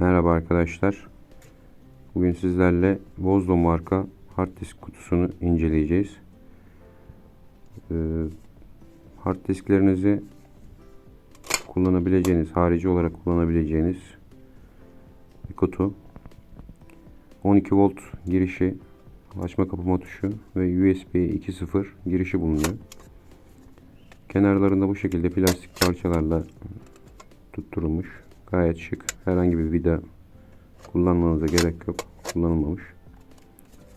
Merhaba arkadaşlar. Bugün sizlerle Bozdo marka hard disk kutusunu inceleyeceğiz. Ee, hard disklerinizi kullanabileceğiniz, harici olarak kullanabileceğiniz bir kutu. 12 volt girişi, açma kapama tuşu ve USB 2.0 girişi bulunuyor. Kenarlarında bu şekilde plastik parçalarla tutturulmuş. Gayet şık. Herhangi bir vida kullanmanıza gerek yok. Kullanılmamış.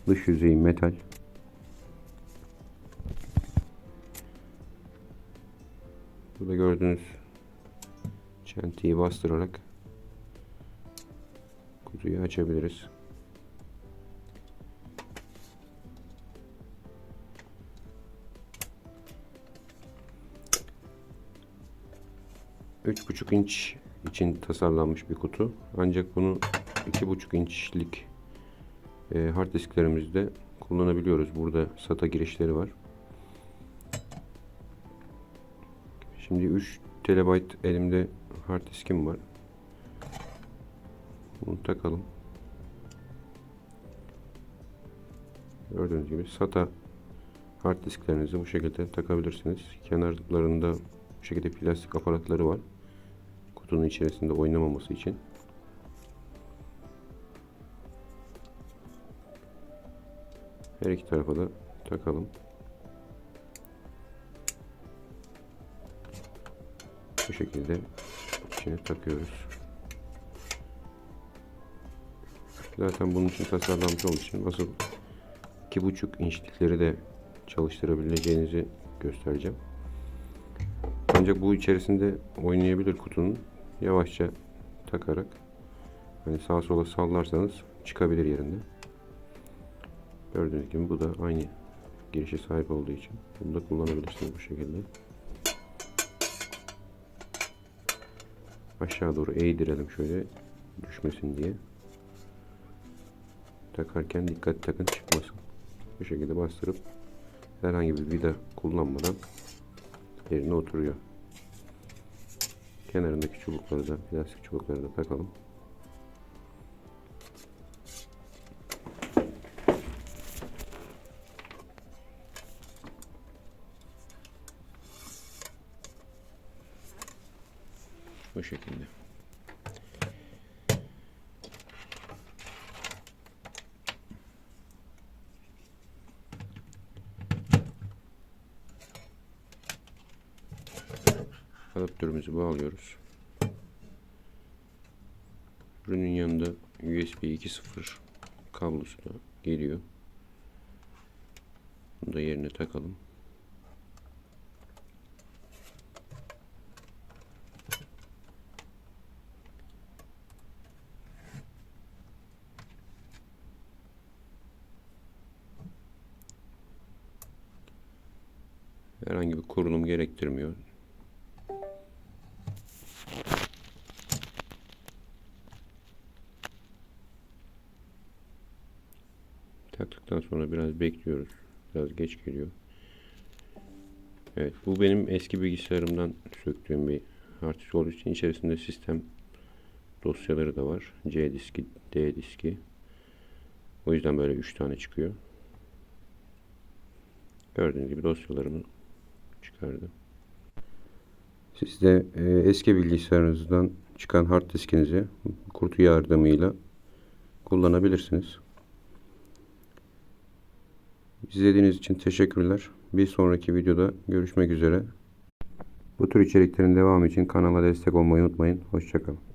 Dış yüzeyi metal. Burada gördüğünüz çentiyi bastırarak kutuyu açabiliriz. Üç buçuk inç için tasarlanmış bir kutu. Ancak bunu iki buçuk inçlik e, hard disklerimizde kullanabiliyoruz. Burada SATA girişleri var. Şimdi 3 TB elimde hard diskim var. Bunu takalım. Gördüğünüz gibi SATA hard disklerinizi bu şekilde takabilirsiniz. Kenarlarında bu şekilde plastik aparatları var. Kutunun içerisinde oynamaması için. Her iki tarafa da takalım. Bu şekilde içine takıyoruz. Zaten bunun için tasarlanmış olduğu için asıl 2.5 inçlikleri de çalıştırabileceğinizi göstereceğim. Ancak bu içerisinde oynayabilir kutunun. Yavaşça takarak hani sağa sola sallarsanız çıkabilir yerinde. Gördüğünüz gibi bu da aynı girişe sahip olduğu için bunu da kullanabilirsiniz bu şekilde. Aşağı doğru eğdirelim şöyle düşmesin diye. Takarken dikkat takın çıkmasın. Bu şekilde bastırıp herhangi bir vida kullanmadan yerine oturuyor. Kenarındaki çubukları da plastik çubukları da takalım. Bu şekilde. Adaptörümüzü bağlıyoruz. Ürünün yanında USB 2.0 kablosu da geliyor. Bunu da yerine takalım. Herhangi bir kurulum gerektirmiyor. Taktıktan sonra biraz bekliyoruz. Biraz geç geliyor. Evet bu benim eski bilgisayarımdan söktüğüm bir hard disk olduğu için içerisinde sistem dosyaları da var. C diski, D diski. O yüzden böyle 3 tane çıkıyor. Gördüğünüz gibi dosyalarımı çıkardım. Siz de e, eski bilgisayarınızdan çıkan hard diskinizi kurtu yardımıyla kullanabilirsiniz. İzlediğiniz için teşekkürler. Bir sonraki videoda görüşmek üzere. Bu tür içeriklerin devamı için kanala destek olmayı unutmayın. Hoşçakalın.